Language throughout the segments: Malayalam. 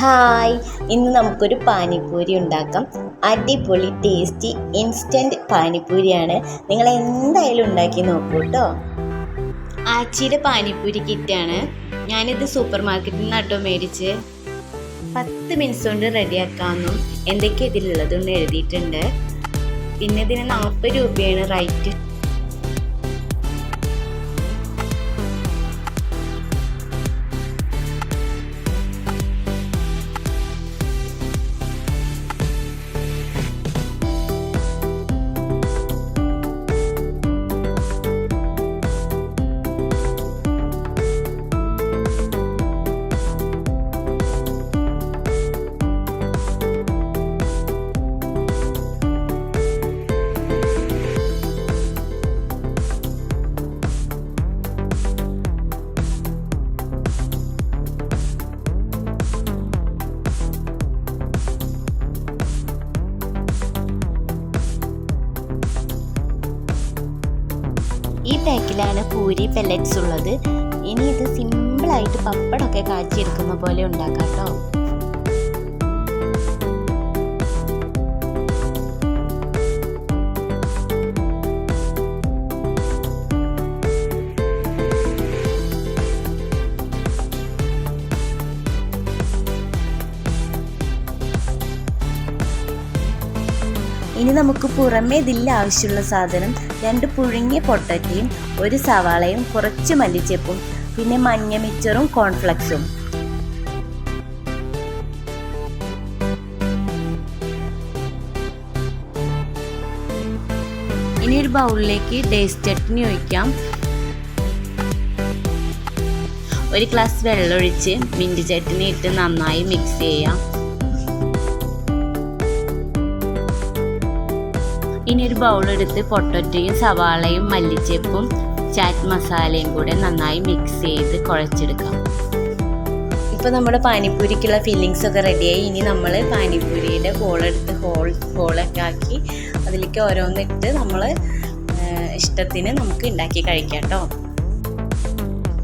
ഹായ്. ഇന്ന് നമുക്കൊരു പാനിപ്പൂരി ഉണ്ടാക്കാം. അടിപൊളി ടേസ്റ്റി ഇൻസ്റ്റന്റ് പാനിപ്പൂരിയാണ്. നിങ്ങൾ എന്തായാലും ഉണ്ടാക്കി നോക്കൂ കേട്ടോ ആച്ചിയുടെ പാനിപ്പൂരി കിറ്റാണ്. ഞാനിത് സൂപ്പർ മാർക്കറ്റിൽ നിന്ന് കേട്ടോ മേടിച്ച്. പത്ത് മിനിറ്റ്സ് കൊണ്ട് റെഡിയാക്കാമെന്നും എന്തൊക്കെ ഇതിലുള്ളതെന്ന് എഴുതിയിട്ടുണ്ട്. പിന്നെ ഇതിന് നാൽപ്പത് രൂപയാണ് റൈറ്റ് ഈ പാക്കിലാണ് പൂരി പെല്ലറ്റ്സ് ഉള്ളത്. ഇനി ഇത് സിമ്പിളായിട്ട് പപ്പടമൊക്കെ കാച്ചിയെടുക്കുന്ന പോലെ ഉണ്ടാക്കാം കേട്ടോ ഇനി നമുക്ക് പുറമേ ഇതില്ല ആവശ്യമുള്ള സാധനം രണ്ട് പുഴുങ്ങിയ പൊട്ടറ്റയും ഒരു സവാളയും കുറച്ച് മല്ലിച്ചപ്പും പിന്നെ മഞ്ഞ മിച്ചറും കോൺഫ്ലക്സും. ഇനി ഒരു ബൗളിലേക്ക് ടേസ്റ്റ് ചട്നി ഒഴിക്കാം. ഒരു ഗ്ലാസ് വെള്ളമൊഴിച്ച് മിന്റ് ചട്നി ഇട്ട് നന്നായി മിക്സ് ചെയ്യാം. ഇനി ഒരു ബൗളെടുത്ത് പൊട്ടറ്റയും സവാളയും മല്ലിച്ചപ്പും ചാറ്റ് മസാലയും കൂടെ നന്നായി മിക്സ് ചെയ്ത് കുഴച്ചെടുക്കാം. ഇപ്പോൾ നമ്മുടെ പാനിപ്പൂരിക്കുള്ള ഫില്ലിങ്സ് ഒക്കെ റെഡിയായി ഇനി നമ്മൾ പാനിപ്പൂരിയുടെ ബോളെടുത്ത് ഹോൾ ഹോളൊക്കെ ആക്കി അതിലേക്ക് ഓരോന്നിട്ട് നമ്മൾ ഇഷ്ടത്തിന് നമുക്ക് ഉണ്ടാക്കി കഴിക്കാം കേട്ടോ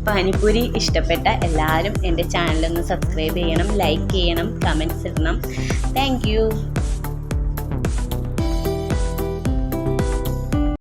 പാനിപ്പൂരി ഇഷ്ടപ്പെട്ട എല്ലാവരും എന്റെ ചാനലൊന്ന് സബ്സ്ക്രൈബ് ചെയ്യണം ലൈക്ക് ചെയ്യണം കമന്റ്സ് ഇടണം. താങ്ക്